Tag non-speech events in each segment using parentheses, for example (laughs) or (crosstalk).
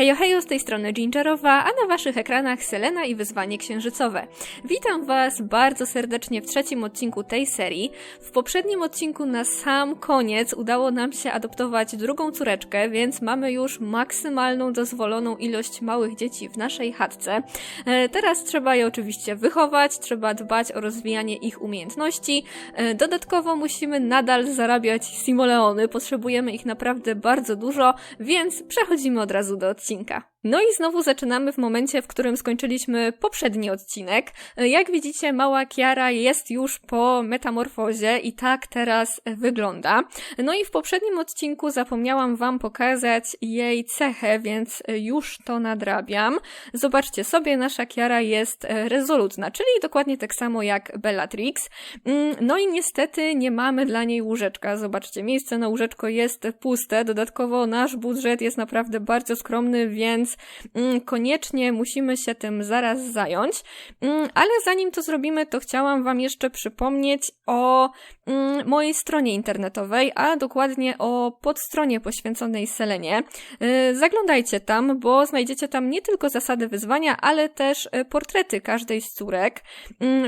Hejo hejo, z tej strony Gingerowa, a na waszych ekranach Selena i Wyzwanie Księżycowe. Witam was bardzo serdecznie w trzecim odcinku tej serii. W poprzednim odcinku na sam koniec udało nam się adoptować drugą córeczkę, więc mamy już maksymalną dozwoloną ilość małych dzieci w naszej chatce. E, Teraz trzeba je oczywiście wychować, trzeba dbać o rozwijanie ich umiejętności. E, Dodatkowo musimy nadal zarabiać simoleony, potrzebujemy ich naprawdę bardzo dużo, więc przechodzimy od razu do odcinka. No i znowu zaczynamy w momencie, w którym skończyliśmy poprzedni odcinek. Jak widzicie, mała Kiara jest już po metamorfozie i tak teraz wygląda. No i w poprzednim odcinku zapomniałam Wam pokazać jej cechę, więc już to nadrabiam. Zobaczcie sobie, nasza Kiara jest rezolutna, czyli dokładnie tak samo jak Bellatrix. Mm, No i niestety nie mamy dla niej łóżeczka. Zobaczcie, miejsce na łóżeczko jest puste. Dodatkowo nasz budżet jest naprawdę bardzo skromny, więc mm, koniecznie musimy się tym zaraz zająć. Mm, Ale zanim to zrobimy, to chciałam Wam jeszcze przypomnieć o mm, mojej stronie internetowej, a dokładnie o podstronie poświęconej Selenie. Y, Zaglądajcie tam, bo znajdziecie tam nie tylko zasady wyzwania, ale też y, portrety każdej z córek.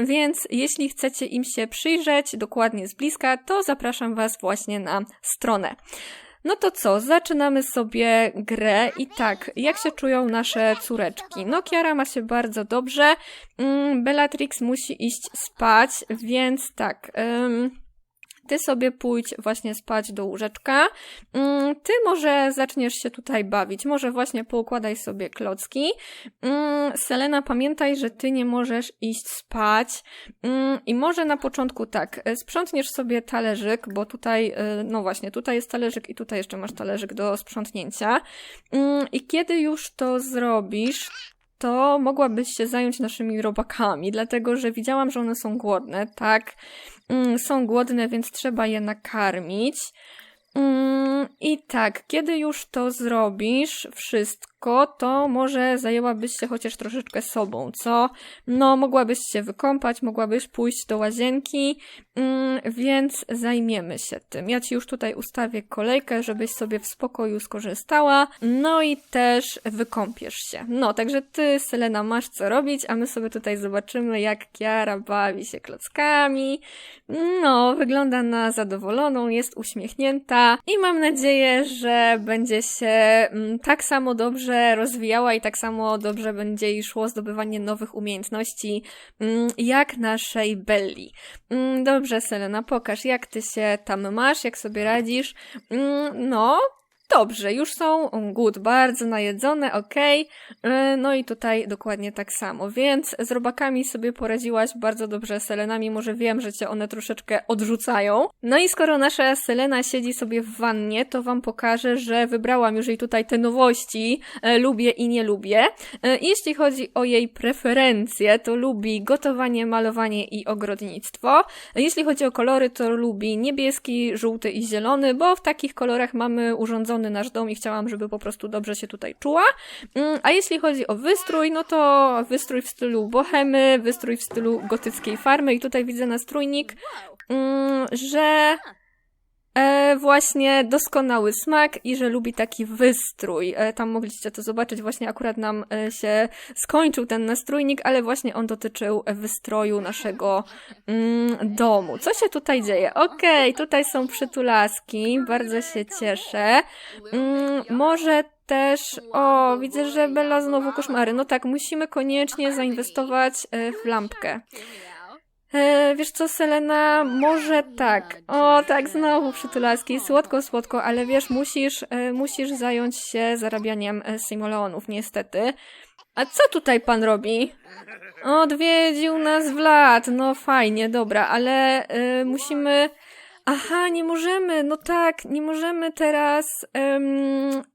Więc jeśli chcecie im się przyjrzeć dokładnie z bliska, to zapraszam Was właśnie na stronę. No to co, zaczynamy sobie grę i tak, jak się czują nasze córeczki? No Kiara ma się bardzo dobrze, mm, Bellatrix musi iść spać, więc tak... ty sobie pójdź właśnie spać do łóżeczka. Mm, Ty może zaczniesz się tutaj bawić. Może właśnie poukładaj sobie klocki. Mm, Selena, pamiętaj, że ty nie możesz iść spać. Mm, I może na początku tak, e, sprzątniesz sobie talerzyk, bo tutaj, e, no właśnie, tutaj jest talerzyk i tutaj jeszcze masz talerzyk do sprzątnięcia. I kiedy już to zrobisz, to mogłabyś się zająć naszymi robakami, dlatego że widziałam, że one są głodne, tak? Mm, są głodne, więc trzeba je nakarmić. Mm, I tak, kiedy już to zrobisz, wszystko, to może zajęłabyś się chociaż troszeczkę sobą, co? No, mogłabyś się wykąpać, mogłabyś pójść do łazienki, mm, więc zajmiemy się tym. Ja ci już tutaj ustawię kolejkę, żebyś sobie w spokoju skorzystała, no i też wykąpiesz się. No, także ty, Selena, masz co robić, a my sobie tutaj zobaczymy, jak Kiara bawi się klockami. No, wygląda na zadowoloną, jest uśmiechnięta i mam nadzieję, że będzie się mm, tak samo dobrze rozwijała i tak samo dobrze będzie jej szło zdobywanie nowych umiejętności mm, jak naszej Belli. Mm, Dobrze, Selena, pokaż, jak ty się tam masz, jak sobie radzisz. Mm, No, Dobrze, już są good, bardzo najedzone, okej. Yy, No i tutaj dokładnie tak samo, więc z robakami sobie poradziłaś bardzo dobrze, Selena, mimo że wiem, że cię one troszeczkę odrzucają. No i skoro nasza Selena siedzi sobie w wannie, to wam pokażę, że wybrałam już jej tutaj te nowości, e, lubię i nie lubię. E, Jeśli chodzi o jej preferencje, to lubi gotowanie, malowanie i ogrodnictwo. Jeśli chodzi o kolory, to lubi niebieski, żółty i zielony, bo w takich kolorach mamy nasz dom i chciałam, żeby po prostu dobrze się tutaj czuła. Mm, A jeśli chodzi o wystrój, no to wystrój w stylu bohemy, wystrój w stylu gotyckiej farmy i tutaj widzę nastrójnik, mm, że E, właśnie doskonały smak i że lubi taki wystrój. E, tam mogliście to zobaczyć, właśnie akurat nam e, się skończył ten nastrójnik, ale właśnie on dotyczył e, wystroju naszego mm, domu. Co się tutaj dzieje? Okej, tutaj są przytulaski, bardzo się cieszę. Mm, może też, o, widzę, że Bella znowu koszmary. No tak, musimy koniecznie zainwestować e, w lampkę. E, wiesz co, Selena, może tak. O, tak, znowu przytulaski. Słodko, słodko, ale wiesz, musisz, e, musisz zająć się zarabianiem e, simoleonów, niestety. A co tutaj pan robi? Odwiedził nas Vlad. No fajnie, dobra, ale e, musimy... Aha, nie możemy, no tak, nie możemy teraz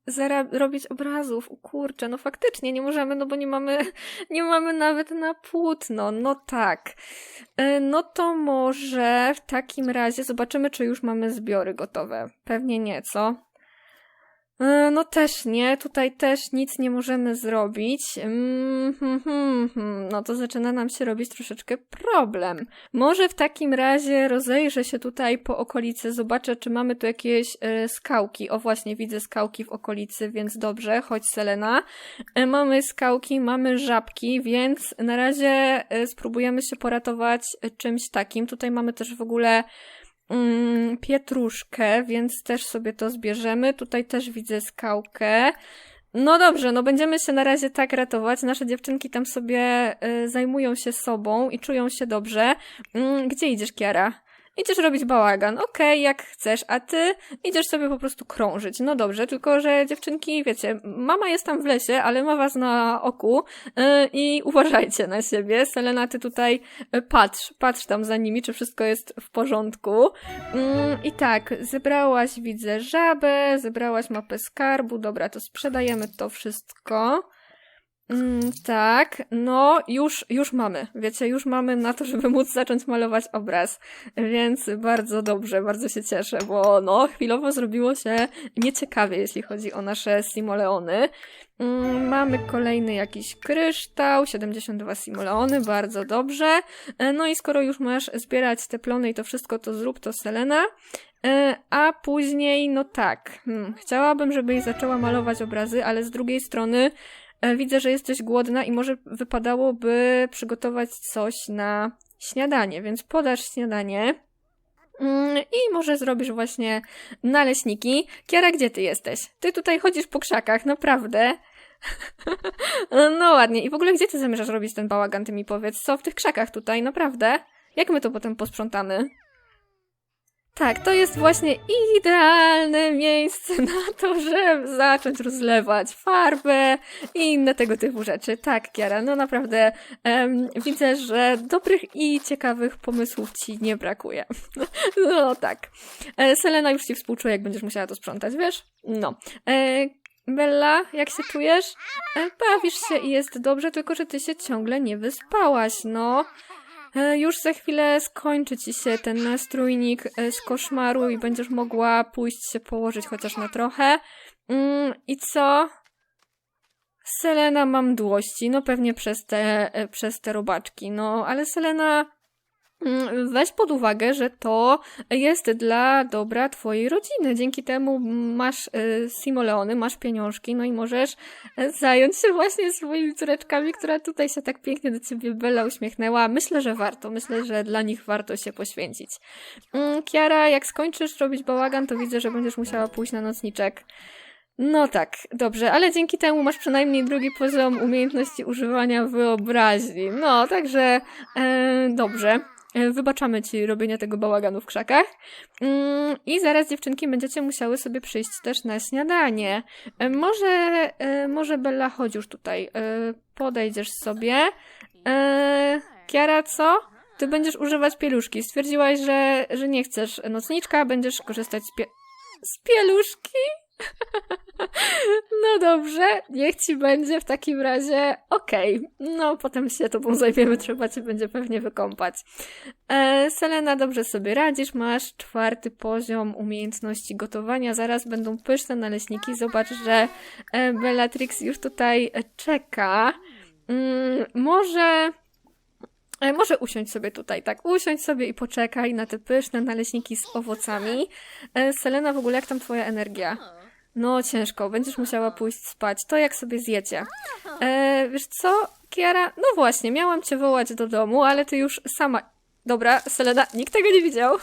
zara- robić obrazów. O kurczę, no faktycznie nie możemy, no bo nie mamy, (laughs) nie mamy nawet na płótno. No tak. E, No to może w takim razie zobaczymy, czy już mamy zbiory gotowe. Pewnie nie, co? E, No też nie, tutaj też nic nie możemy zrobić. Mm, hmm, hmm, hmm. No to zaczyna nam się robić troszeczkę problem. Może w takim razie rozejrzę się tutaj po okolicy, zobaczę, czy mamy tu jakieś e, skałki. O właśnie, widzę skałki w okolicy, więc dobrze, chodź Selena. E, mamy skałki, mamy żabki, więc na razie spróbujemy się poratować czymś takim. Tutaj mamy też w ogóle mm, pietruszkę, więc też sobie to zbierzemy. Tutaj też widzę skałkę. No dobrze, no będziemy się na razie tak ratować. Nasze dziewczynki tam sobie y, zajmują się sobą i czują się dobrze. Mm, gdzie idziesz, Kiara? Idziesz robić bałagan, okej, jak chcesz, a ty idziesz sobie po prostu krążyć. No dobrze, tylko że dziewczynki, wiecie, mama jest tam w lesie, ale ma was na oku yy, i uważajcie na siebie. Selena, ty tutaj y, patrz, patrz tam za nimi, czy wszystko jest w porządku. Mm, I tak, zebrałaś, widzę, żabę, zebrałaś mapę skarbu, dobra, to sprzedajemy to wszystko. Mm, tak, no już, już mamy, wiecie, już mamy na to, żeby móc zacząć malować obraz, więc bardzo dobrze, bardzo się cieszę, bo no chwilowo zrobiło się nieciekawie, jeśli chodzi o nasze simoleony. Mm, mamy kolejny jakiś kryształ, 72 simoleony, bardzo dobrze. E, No i skoro już masz zbierać te plony i to wszystko, to zrób to Selena. E, A później, no tak, hmm, chciałabym, żebyś zaczęła malować obrazy, ale z drugiej strony widzę, że jesteś głodna i może wypadałoby przygotować coś na śniadanie, więc podasz śniadanie. Mm, I może zrobisz właśnie naleśniki. Kiara, gdzie ty jesteś? Ty tutaj chodzisz po krzakach, naprawdę. (laughs) No ładnie. I w ogóle gdzie ty zamierzasz robić ten bałagan, ty mi powiedz? Co w tych krzakach tutaj, naprawdę? Jak my to potem posprzątamy? Tak, to jest właśnie idealne miejsce na to, żeby zacząć rozlewać farbę i inne tego typu rzeczy. Tak, Kiara, no naprawdę widzę, że dobrych i ciekawych pomysłów ci nie brakuje. (laughs) No tak. E, Selena już ci współczuje, jak będziesz musiała to sprzątać, wiesz? No. E, Bella, jak się czujesz? E, bawisz się i jest dobrze, tylko że ty się ciągle nie wyspałaś, no. E, Już za chwilę skończy ci się ten nastrójnik e, z koszmaru i będziesz mogła pójść się położyć chociaż na trochę. Mm, I co? Selena ma mdłości, no pewnie przez te, e, przez te robaczki, no ale Selena weź pod uwagę, że to jest dla dobra twojej rodziny. Dzięki temu masz e, simoleony, masz pieniążki, no i możesz e, zająć się właśnie swoimi córeczkami, która tutaj się tak pięknie do ciebie Bella uśmiechnęła. Myślę, że warto. Myślę, że dla nich warto się poświęcić. Mm, Kiara, jak skończysz robić bałagan, to widzę, że będziesz musiała pójść na nocniczek. No tak, dobrze, ale dzięki temu masz przynajmniej drugi poziom umiejętności używania wyobraźni. No, także e, dobrze. E, Wybaczamy ci robienie tego bałaganu w krzakach. Mm, I zaraz dziewczynki będziecie musiały sobie przyjść też na śniadanie. E, Może, e, może Bella, chodź już tutaj. Podejdziesz sobie. Kiara, co? Ty będziesz używać pieluszki. Stwierdziłaś, że, że nie chcesz nocniczka, będziesz korzystać z, pie z pieluszki? (laughs) No dobrze, niech ci będzie w takim razie okej. No, potem się tobą zajmiemy, trzeba cię będzie pewnie wykąpać. E, Selena, dobrze sobie radzisz, masz czwarty poziom umiejętności gotowania, zaraz będą pyszne naleśniki. Zobacz, że e, Bellatrix już tutaj czeka. Mm, może... E, Może usiądź sobie tutaj, tak, usiądź sobie i poczekaj na te pyszne naleśniki z owocami. E, Selena, w ogóle jak tam twoja energia? No ciężko, będziesz musiała pójść spać. To jak sobie zjecie. E, wiesz co, Kiara? No właśnie, miałam cię wołać do domu, ale ty już sama... Dobra, Selena, nikt tego nie widział.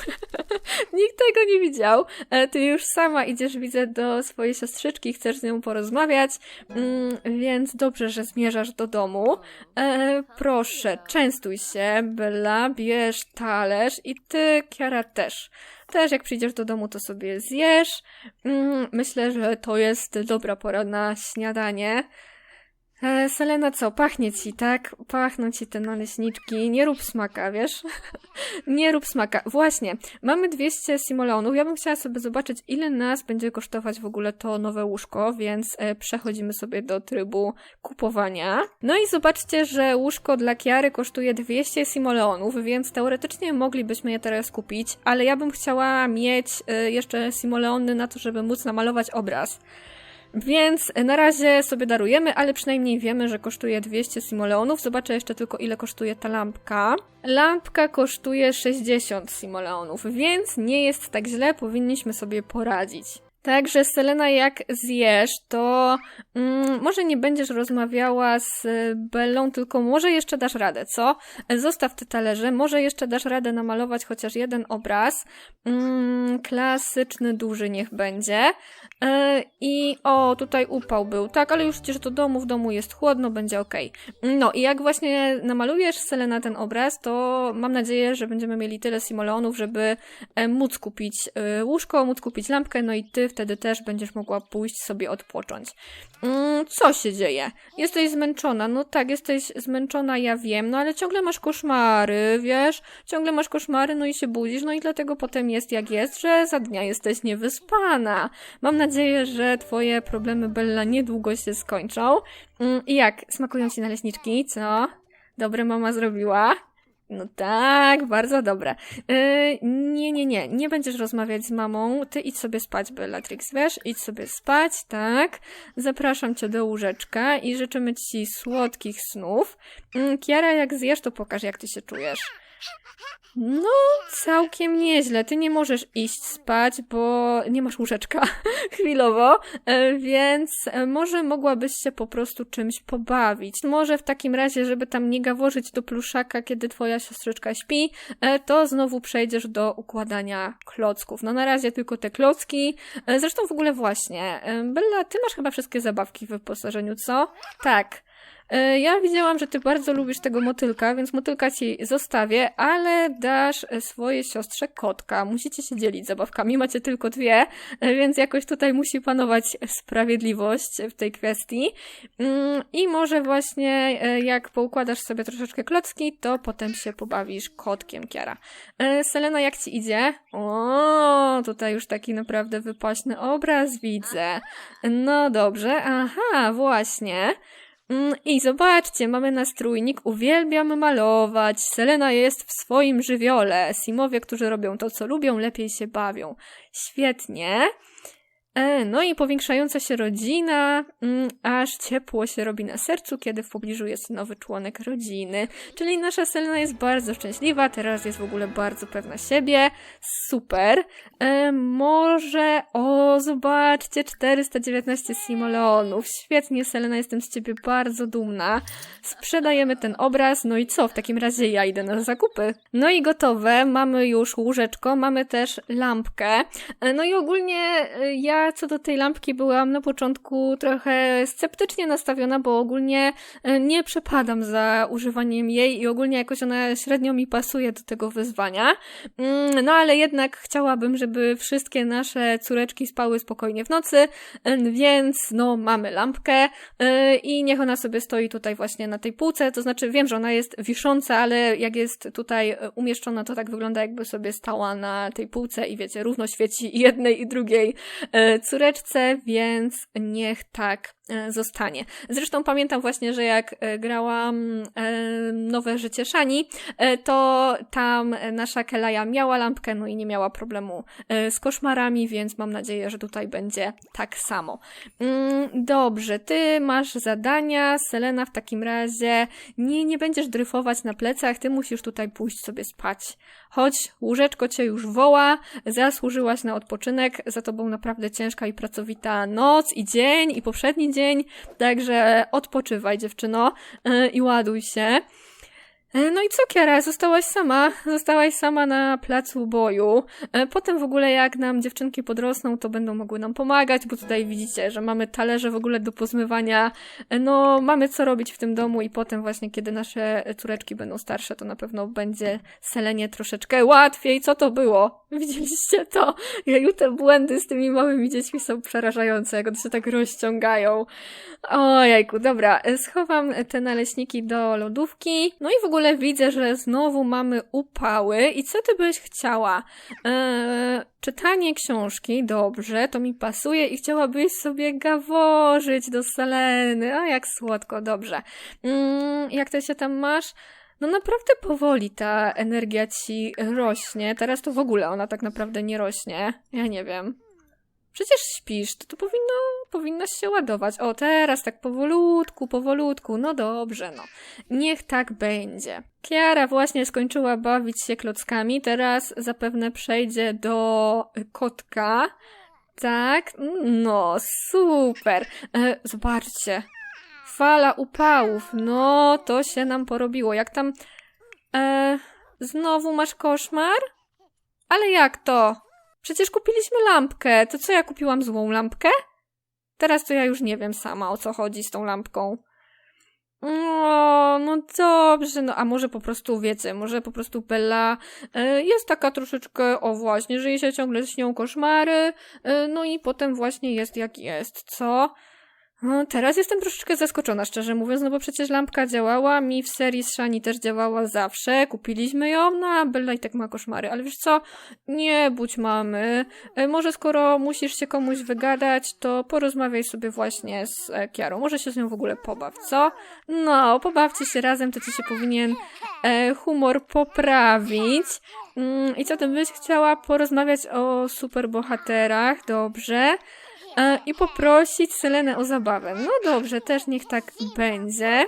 (laughs) nikt tego nie widział. E, ty już sama idziesz, widzę, do swojej siostrzyczki, chcesz z nią porozmawiać, mm, więc dobrze, że zmierzasz do domu. E, proszę, częstuj się, Bella, bierz talerz i ty, Kiara, też. Też jak przyjdziesz do domu, to sobie zjesz. Mm, myślę, że to jest dobra pora na śniadanie. E, Selena, co? Pachnie ci, tak? Pachną ci te naleśniczki. Nie rób smaka, wiesz? (laughs) nie rób smaka. Właśnie, mamy 200 simoleonów. Ja bym chciała sobie zobaczyć, ile nas będzie kosztować w ogóle to nowe łóżko, więc e, przechodzimy sobie do trybu kupowania. No i zobaczcie, że łóżko dla Kiary kosztuje 200 simoleonów, więc teoretycznie moglibyśmy je teraz kupić, ale ja bym chciała mieć e, jeszcze simoleony na to, żeby móc namalować obraz. Więc na razie sobie darujemy, ale przynajmniej wiemy, że kosztuje 200 simoleonów. Zobaczę jeszcze tylko ile kosztuje ta lampka. Lampka kosztuje 60 simoleonów, więc nie jest tak źle, powinniśmy sobie poradzić. Także Selena, jak zjesz, to mm, może nie będziesz rozmawiała z y, Bellą, tylko może jeszcze dasz radę, co? Zostaw te talerze, może jeszcze dasz radę namalować chociaż jeden obraz. Mm, klasyczny, duży niech będzie. E, I o, tutaj upał był, tak, ale już przecież do domu, w domu jest chłodno, będzie ok. No i jak właśnie namalujesz Selena ten obraz, to mam nadzieję, że będziemy mieli tyle simoleonów, żeby e, móc kupić e, łóżko, móc kupić lampkę, no i ty wtedy też będziesz mogła pójść sobie odpocząć. Mm, co się dzieje? Jesteś zmęczona, no tak, jesteś zmęczona, ja wiem, no ale ciągle masz koszmary, wiesz? Ciągle masz koszmary, no i się budzisz, no i dlatego potem jest jak jest, że za dnia jesteś niewyspana. Mam nadzieję, że twoje problemy Bella niedługo się skończą. Mm, I jak? Smakują ci naleśniczki, co? Dobre mama zrobiła? No tak, bardzo dobre. Yy, nie, nie, nie, nie będziesz rozmawiać z mamą. Ty idź sobie spać, Bellatrix, wiesz? Idź sobie spać, tak. Zapraszam cię do łóżeczka i życzymy ci słodkich snów. Yy, Kiara, jak zjesz, to pokaż, jak ty się czujesz. No, całkiem nieźle. Ty nie możesz iść spać, bo nie masz łóżeczka (laughs) chwilowo, e, więc e, może mogłabyś się po prostu czymś pobawić. Może w takim razie, żeby tam nie gaworzyć do pluszaka, kiedy twoja siostrzyczka śpi, e, to znowu przejdziesz do układania klocków. No na razie tylko te klocki. Zresztą w ogóle właśnie, Bella, ty masz chyba wszystkie zabawki w wyposażeniu, co? Tak. E, Ja widziałam, że ty bardzo lubisz tego motylka, więc motylka ci zostawię, ale dasz e, swojej siostrze kotka. Musicie się dzielić zabawkami, macie tylko dwie, e, więc jakoś tutaj musi panować sprawiedliwość w tej kwestii. Mm, I może właśnie jak poukładasz sobie troszeczkę klocki, to potem się pobawisz kotkiem, Kiara. Selena, jak ci idzie? O, tutaj już taki naprawdę wypaśny obraz widzę. No dobrze, aha, właśnie. Mm, I zobaczcie, mamy nastrójnik. Uwielbiam malować. Selena jest w swoim żywiole. Simowie, którzy robią to, co lubią, lepiej się bawią. Świetnie. E, No i powiększająca się rodzina, mm, aż ciepło się robi na sercu, kiedy w pobliżu jest nowy członek rodziny. Czyli nasza Selena jest bardzo szczęśliwa, teraz jest w ogóle bardzo pewna siebie. Super. E, może, o, zobaczcie, 419 simoleonów. Świetnie, Selena, jestem z ciebie bardzo dumna. Sprzedajemy ten obraz, no i co? W takim razie ja idę na zakupy. No i gotowe, mamy już łóżeczko, mamy też lampkę. E, No i ogólnie e, co do tej lampki byłam na początku trochę sceptycznie nastawiona, bo ogólnie e, nie przepadam za używaniem jej i ogólnie jakoś ona średnio mi pasuje do tego wyzwania. Mm, No ale jednak chciałabym, żeby wszystkie nasze córeczki spały spokojnie w nocy, e, więc no mamy lampkę e, i niech ona sobie stoi tutaj właśnie na tej półce, to znaczy wiem, że ona jest wisząca, ale jak jest tutaj umieszczona, to tak wygląda jakby sobie stała na tej półce i wiecie, równo świeci jednej i drugiej córeczce, więc niech tak zostanie. Zresztą pamiętam właśnie, że jak e, grałam e, Nowe Życie Szani, e, to tam e, nasza Kelaja miała lampkę, no i nie miała problemu e, z koszmarami, więc mam nadzieję, że tutaj będzie tak samo. Mm, Dobrze, ty masz zadania, Selena w takim razie nie, nie będziesz dryfować na plecach, ty musisz tutaj pójść sobie spać. Chodź, łóżeczko cię już woła, zasłużyłaś na odpoczynek, za tobą naprawdę ciężka i pracowita noc i dzień i poprzedni dzień, także odpoczywaj dziewczyno yy, i ładuj się. E, No i co, Kiara? Zostałaś sama. Zostałaś sama na placu boju. E, Potem w ogóle jak nam dziewczynki podrosną, to będą mogły nam pomagać, bo tutaj widzicie, że mamy talerze w ogóle do pozmywania. E, No, mamy co robić w tym domu i potem właśnie, kiedy nasze córeczki będą starsze, to na pewno będzie Selenie troszeczkę łatwiej. Co to było? (laughs) Widzieliście to? Jeju, te błędy z tymi małymi dziećmi są przerażające, jak one się tak rozciągają. Ojejku, dobra, schowam te naleśniki do lodówki. No i w ogóle widzę, że znowu mamy upały. I co ty byś chciała? Eee, czytanie książki, dobrze, to mi pasuje i chciałabyś sobie gaworzyć do Seleny. A jak słodko, dobrze. Mm, jak to się tam masz? No naprawdę powoli ta energia ci rośnie. Teraz to w ogóle ona tak naprawdę nie rośnie. Ja nie wiem. Przecież śpisz, to, to powinno, powinnaś się ładować. O, teraz tak powolutku, powolutku. No dobrze, no. Niech tak będzie. Kiara właśnie skończyła bawić się klockami, teraz zapewne przejdzie do kotka. Tak, no super. E, zobaczcie. Fala upałów. No, to się nam porobiło. Jak tam. E, znowu masz koszmar? Ale jak to? Przecież kupiliśmy lampkę. To co ja kupiłam złą lampkę? Teraz to ja już nie wiem sama o co chodzi z tą lampką. No, no dobrze, no a może po prostu wiecie, może po prostu Bella e, jest taka troszeczkę, o właśnie, że jej się ciągle śnią koszmary, e, no i potem właśnie jest jak jest, co? No, teraz jestem troszeczkę zaskoczona, szczerze mówiąc, no bo przecież lampka działała, mi w serii z Shani też działała zawsze, kupiliśmy ją, no a Bella i tak ma koszmary, ale wiesz co, nie budź mamy, e, może skoro musisz się komuś wygadać, to porozmawiaj sobie właśnie z e, Kiarą, może się z nią w ogóle pobaw, co? No, pobawcie się razem, to ci się powinien e, humor poprawić. Mm, I co ty byś chciała porozmawiać o superbohaterach, dobrze? I poprosić Selenę o zabawę. No dobrze, też niech tak będzie.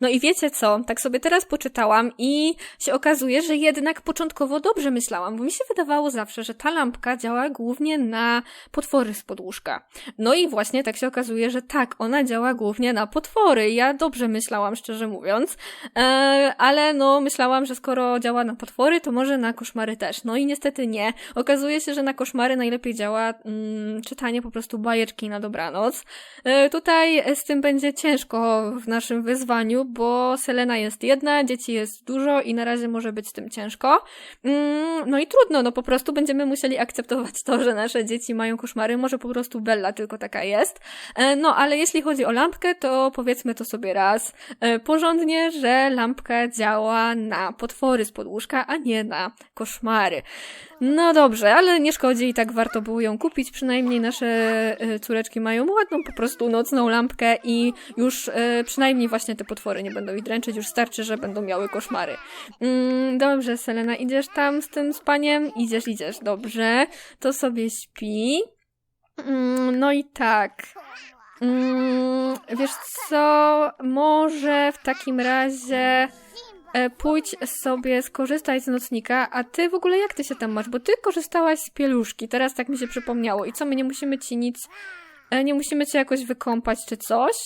No i wiecie co? Tak sobie teraz poczytałam i się okazuje, że jednak początkowo dobrze myślałam, bo mi się wydawało zawsze, że ta lampka działa głównie na potwory z podłóżka. No i właśnie tak się okazuje, że tak, ona działa głównie na potwory. Ja dobrze myślałam, szczerze mówiąc, e, ale no myślałam, że skoro działa na potwory, to może na koszmary też. No i niestety nie. Okazuje się, że na koszmary najlepiej działa mm, czytanie po prostu bajeczki na dobranoc. E, tutaj z tym będzie ciężko w naszym wyzwaniu, bo Selena jest jedna, dzieci jest dużo i na razie może być z tym ciężko. Mm, no i trudno, no po prostu będziemy musieli akceptować to, że nasze dzieci mają koszmary, może po prostu Bella tylko taka jest. E, no ale jeśli chodzi o lampkę, to powiedzmy to sobie raz e, porządnie, że lampka działa na potwory z podłóżka, a nie na koszmary. No dobrze, ale nie szkodzi i tak warto było ją kupić. Przynajmniej nasze e, córeczki mają ładną po prostu nocną lampkę i już e, przynajmniej właśnie te potwory nie będą ich dręczyć. Już starczy, że będą miały koszmary. Mm, dobrze, Selena, idziesz tam z tym spaniem? Idziesz, idziesz, dobrze. To sobie śpi. Mm, no i tak. Mm, wiesz co? Może w takim razie pójdź sobie skorzystaj z nocnika, a ty w ogóle jak ty się tam masz? Bo ty korzystałaś z pieluszki, teraz tak mi się przypomniało. I co, my nie musimy ci nic, e, nie musimy cię jakoś wykąpać czy coś?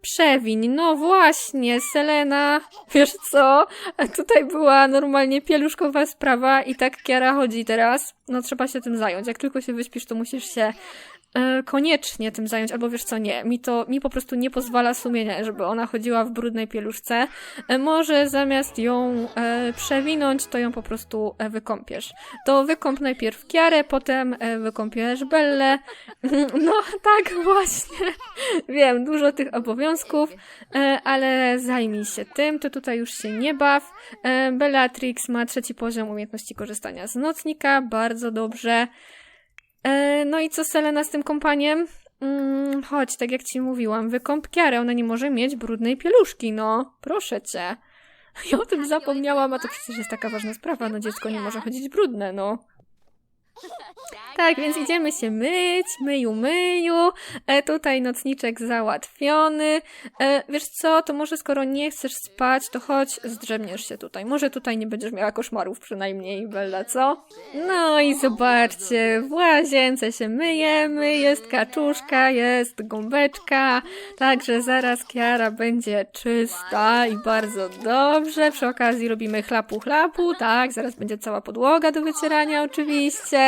Przewiń, no właśnie, Selena, (laughs) wiesz co? A Tutaj była normalnie pieluszkowa sprawa i tak Kiara chodzi teraz. No trzeba się tym zająć. Jak tylko się wyśpisz, to musisz się e, koniecznie tym zająć, albo wiesz co, nie. Mi to, mi po prostu nie pozwala sumienia, żeby ona chodziła w brudnej pieluszce. E, może zamiast ją e, przewinąć, to ją po prostu e, wykąpiesz. To wykąp najpierw Kiarę, potem e, wykąpiesz Bellę. (laughs) No tak, właśnie. Wiem, dużo tych obowiązków, e, ale zajmij się tym, to tutaj już się nie baw. E, Bellatrix ma trzeci poziom umiejętności korzystania z nocnika, bardzo dobrze. E, no i co Selena z tym kompaniem? Mm, chodź, tak jak ci mówiłam, wykąp Kiarę, ona nie może mieć brudnej pieluszki, no, proszę cię. Ja o tym zapomniałam, a to przecież jest taka ważna sprawa, no dziecko nie może chodzić brudne, no. Tak, więc idziemy się myć, myju, myju. E, tutaj nocniczek załatwiony. E, wiesz co, to może skoro nie chcesz spać, to chodź, zdrzemniesz się tutaj. Może tutaj nie będziesz miała koszmarów przynajmniej, Bella, co? No i zobaczcie, w łazience się myjemy, jest kaczuszka, jest gąbeczka, także zaraz Kiara będzie czysta i bardzo dobrze. Przy okazji robimy chlapu, chlapu, tak, zaraz będzie cała podłoga do wycierania oczywiście.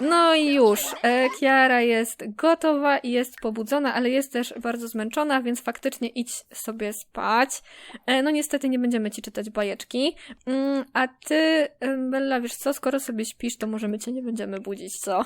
No i już, e, Kiara jest gotowa i jest pobudzona, ale jest też bardzo zmęczona, więc faktycznie idź sobie spać. E, no niestety nie będziemy ci czytać bajeczki. Mm, a ty, e, Bella, wiesz co, skoro sobie śpisz, to może my cię nie będziemy budzić, co?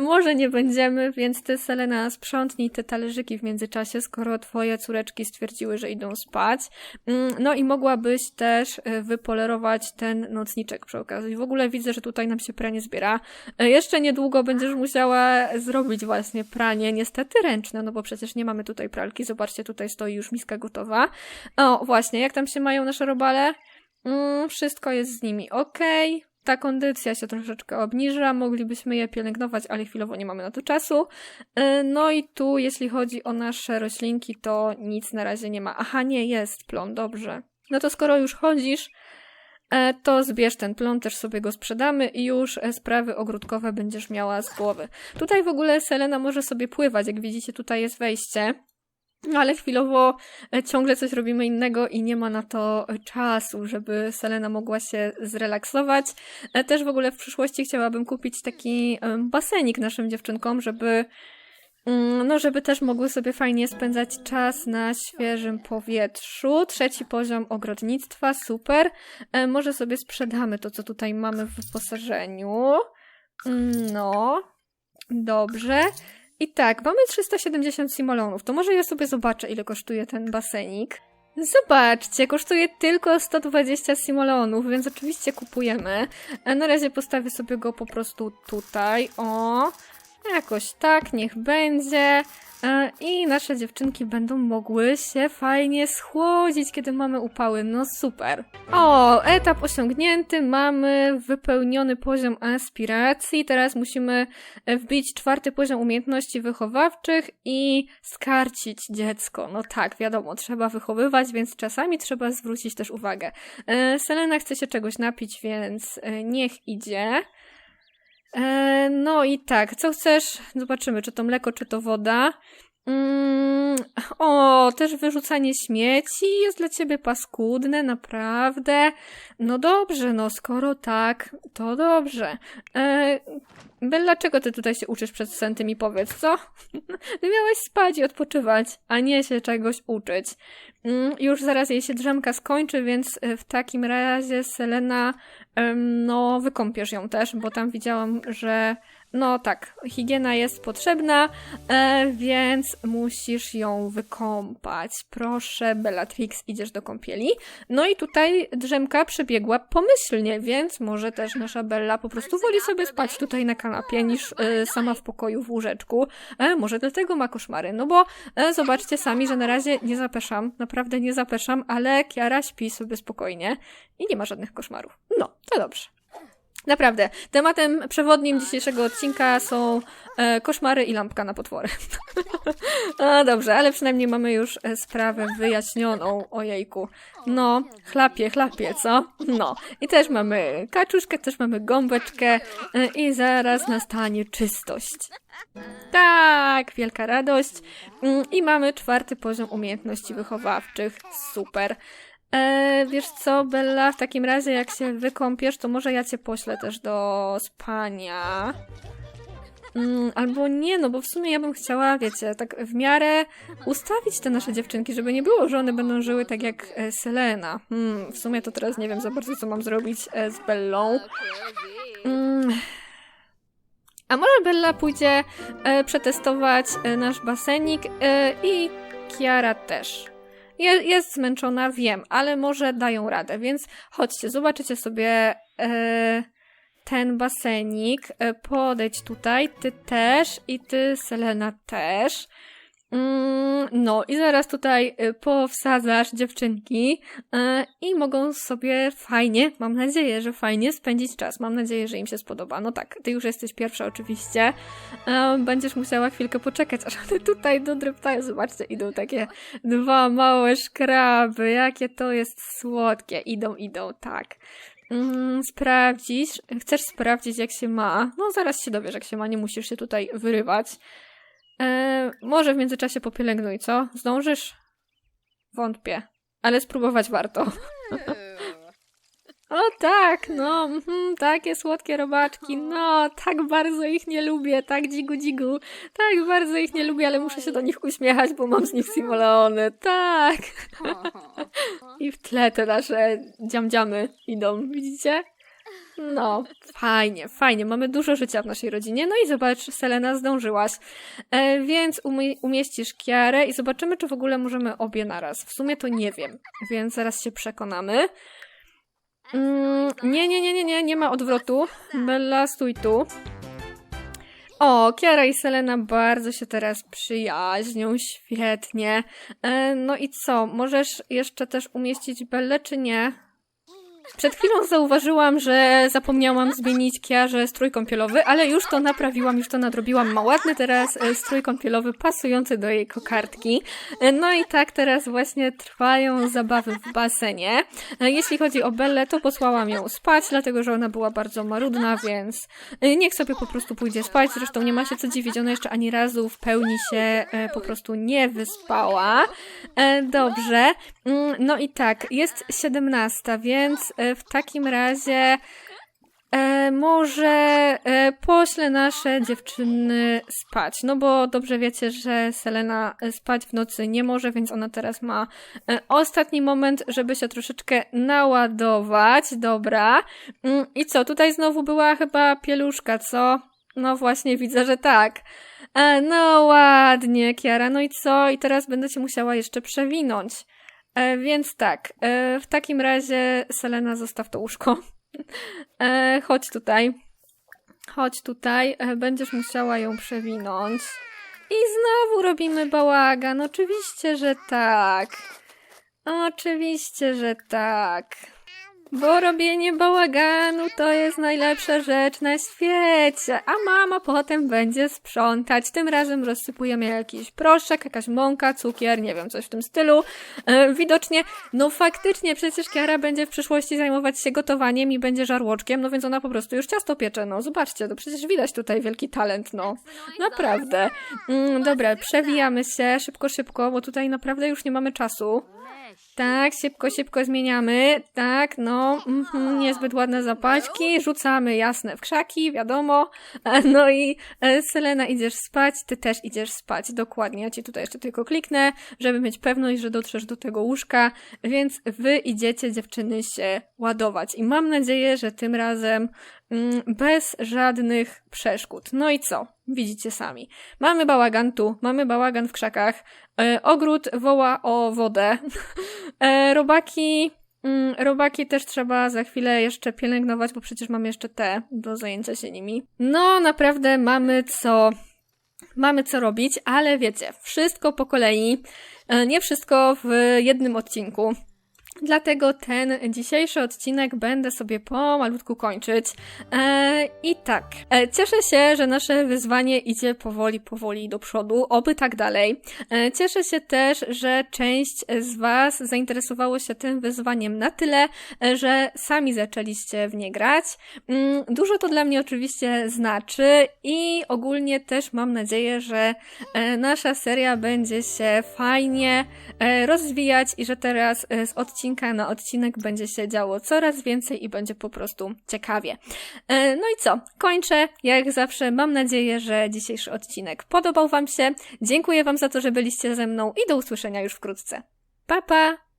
Może nie będziemy, więc ty, Selena, sprzątnij te talerzyki w międzyczasie, skoro twoje córeczki stwierdziły, że idą spać. Mm, No i mogłabyś też wypolerować ten nocniczek przy okazji. W ogóle widzę, że tutaj nam się pranie zbiera. E, Jeszcze niedługo będziesz musiała zrobić właśnie pranie, niestety ręczne, no bo przecież nie mamy tutaj pralki. Zobaczcie, tutaj stoi już miska gotowa. O, właśnie, jak tam się mają nasze robale? Mm, wszystko jest z nimi ok. ta kondycja się troszeczkę obniża, moglibyśmy je pielęgnować, ale chwilowo nie mamy na to czasu. E, No i tu, jeśli chodzi o nasze roślinki, to nic na razie nie ma. Aha, nie, jest plon, dobrze. No to skoro już chodzisz, to zbierz ten plon, też sobie go sprzedamy i już e, sprawy ogródkowe będziesz miała z głowy. Tutaj w ogóle Selena może sobie pływać, jak widzicie tutaj jest wejście. No, Ale chwilowo e, ciągle coś robimy innego i nie ma na to e, czasu, żeby Selena mogła się zrelaksować. E, Też w ogóle w przyszłości chciałabym kupić taki basenik naszym dziewczynkom, żeby no, żeby też mogły sobie fajnie spędzać czas na świeżym powietrzu. Trzeci poziom ogrodnictwa, super. E, Może sobie sprzedamy to, co tutaj mamy w wyposażeniu. Mm, No, dobrze. I tak, mamy 370 simolonów. To może ja sobie zobaczę, ile kosztuje ten basenik. Zobaczcie, kosztuje tylko 120 simolonów, więc oczywiście kupujemy. A na razie postawię sobie go po prostu tutaj. O, jakoś tak, niech będzie. E, I nasze dziewczynki będą mogły się fajnie schłodzić, kiedy mamy upały. No super. O, etap osiągnięty. Mamy wypełniony poziom aspiracji. Teraz musimy e, wbić czwarty poziom umiejętności wychowawczych i skarcić dziecko. No tak, wiadomo, trzeba wychowywać, więc czasami trzeba zwrócić też uwagę. E, Selena chce się czegoś napić, więc niech idzie. E, no i tak, co chcesz? Zobaczymy, czy to mleko, czy to woda. Mm, o, też wyrzucanie śmieci jest dla ciebie paskudne, naprawdę. No dobrze, no skoro tak, to dobrze. E, Bella, czego ty tutaj się uczysz przed snem, ty mi powiedz, co? (laughs) Miałeś spać i odpoczywać, a nie się czegoś uczyć. Mm, już zaraz jej się drzemka skończy, więc e, w takim razie Selena, no wykąpiesz ją też, bo tam widziałam, że no tak, higiena jest potrzebna, e, więc musisz ją wykąpać. Proszę, Bellatrix, idziesz do kąpieli. No i tutaj drzemka przebiegła pomyślnie, więc może też nasza Bella po prostu woli sobie spać tutaj na kanapie niż e, sama w pokoju w łóżeczku. E, może dlatego ma koszmary, no bo zobaczcie sami, że na razie nie zapeszam, naprawdę nie zapeszam, ale Kiara śpi sobie spokojnie i nie ma żadnych koszmarów. No, to dobrze. Naprawdę, tematem przewodnim dzisiejszego odcinka są e, koszmary i lampka na potwory. (laughs) no dobrze, ale przynajmniej mamy już e, sprawę wyjaśnioną, ojejku. No, chlapie, chlapie, co? No, i też mamy kaczuszkę, też mamy gąbeczkę e, i zaraz nastanie czystość. Tak, wielka radość. Mm, I mamy czwarty poziom umiejętności wychowawczych. Super. E, wiesz co, Bella, w takim razie jak się wykąpiesz, to może ja cię poślę też do spania. Mm, albo nie, no bo w sumie ja bym chciała, wiecie, tak w miarę ustawić te nasze dziewczynki, żeby nie było, że one będą żyły tak jak e, Selena. Hmm, w sumie to teraz nie wiem za bardzo, co mam zrobić e, z Bellą. Mm. A może Bella pójdzie e, przetestować e, nasz basenik e, i Kiara też. Je, jest zmęczona, wiem, ale może dają radę, więc chodźcie, zobaczycie sobie e, ten basenik. E, podejdź tutaj, ty też i ty, Selena, też. Mm, no i zaraz tutaj e, powsadzasz dziewczynki e, i mogą sobie fajnie, mam nadzieję, że fajnie spędzić czas. Mam nadzieję, że im się spodoba. No tak, ty już jesteś pierwsza oczywiście. E, Będziesz musiała chwilkę poczekać, aż one tutaj dodryptają. Zobaczcie, idą takie dwa małe szkraby. Jakie to jest słodkie. Idą, idą, tak. Mm, sprawdzisz. Chcesz sprawdzić, jak się ma? No, zaraz się dowiesz, jak się ma. Nie musisz się tutaj wyrywać. E, może w międzyczasie popielęgnuj, co? Zdążysz? Wątpię. Ale spróbować warto. (laughs) O tak, no, mhm, takie słodkie robaczki, no, tak bardzo ich nie lubię, tak dzigu dzigu, tak bardzo ich nie lubię, ale muszę się do nich uśmiechać, bo mam z nich simulony, tak. I w tle te nasze dziamdziamy idą, widzicie? No, fajnie, fajnie. Mamy dużo życia w naszej rodzinie. No i zobacz, Selena, zdążyłaś. E, więc umie- umieścisz Kiarę i zobaczymy, czy w ogóle możemy obie naraz. W sumie to nie wiem, więc zaraz się przekonamy. Mm, nie, nie, nie, nie, nie, nie ma odwrotu. Bella, stój tu. O, Kiara i Selena bardzo się teraz przyjaźnią, świetnie. E, no i co, możesz jeszcze też umieścić Bellę, czy nie? Przed chwilą zauważyłam, że zapomniałam zmienić Kiarze strój kąpielowy, ale już to naprawiłam, już to nadrobiłam. Ma ładny teraz e, strój kąpielowy pasujący do jej kokardki. E, No i tak teraz właśnie trwają zabawy w basenie. E, Jeśli chodzi o Bellę, to posłałam ją spać, dlatego że ona była bardzo marudna, więc niech sobie po prostu pójdzie spać. Zresztą nie ma się co dziwić, ona jeszcze ani razu w pełni się po prostu nie wyspała. Dobrze. Mm, No i tak, jest 17, więc w takim razie e, może e, poślę nasze dziewczyny spać. No bo dobrze wiecie, że Selena e, spać w nocy nie może, więc ona teraz ma e, ostatni moment, żeby się troszeczkę naładować. Dobra. Mm, I co, tutaj znowu była chyba pieluszka, co? No właśnie, widzę, że tak. E, no ładnie, Kiara. No i co? I teraz będę cię musiała jeszcze przewinąć. E, więc tak, e, w takim razie Selena zostaw to łóżko. (laughs) E, chodź tutaj. Chodź tutaj. E, będziesz musiała ją przewinąć. I znowu robimy bałagan. Oczywiście, że tak. Oczywiście, że tak. Bo robienie bałaganu to jest najlepsza rzecz na świecie. A mama potem będzie sprzątać. Tym razem rozsypujemy jakiś proszek, jakaś mąka, cukier, nie wiem, coś w tym stylu. E, widocznie, no faktycznie, przecież Kiara będzie w przyszłości zajmować się gotowaniem i będzie żarłoczkiem, no więc ona po prostu już ciasto piecze, no zobaczcie, to przecież widać tutaj wielki talent, no. Naprawdę. Mm, dobra, przewijamy się szybko, szybko, bo tutaj naprawdę już nie mamy czasu. Tak, szybko, szybko zmieniamy. Tak, no, mhm, niezbyt ładne zapaćki. Rzucamy jasne w krzaki, wiadomo. (laughs) No i e, Selena, idziesz spać, ty też idziesz spać. Dokładnie. Ja ci tutaj jeszcze tylko kliknę, żeby mieć pewność, że dotrzesz do tego łóżka. Więc wy idziecie, dziewczyny, się ładować. I mam nadzieję, że tym razem mm, bez żadnych przeszkód. No i co? Widzicie sami. Mamy bałagan tu, mamy bałagan w krzakach. E, ogród woła o wodę. (laughs) e, robaki. Mm, robaki też trzeba za chwilę jeszcze pielęgnować, bo przecież mamy jeszcze te do zajęcia się nimi. No, naprawdę mamy co. Mamy co robić, ale wiecie, wszystko po kolei. E, nie wszystko w jednym odcinku. Dlatego ten dzisiejszy odcinek będę sobie pomalutku kończyć. E, I tak, e, cieszę się, że nasze wyzwanie idzie powoli, powoli do przodu, oby tak dalej. E, cieszę się też, że część z Was zainteresowało się tym wyzwaniem na tyle, e, że sami zaczęliście w nie grać. Mm, Dużo to dla mnie oczywiście znaczy i ogólnie też mam nadzieję, że e, nasza seria będzie się fajnie e, rozwijać i że teraz z odcinka na odcinek będzie się działo coraz więcej i będzie po prostu ciekawie. E, No i co? Kończę. Jak zawsze mam nadzieję, że dzisiejszy odcinek podobał Wam się. Dziękuję Wam za to, że byliście ze mną i do usłyszenia już wkrótce. Pa pa!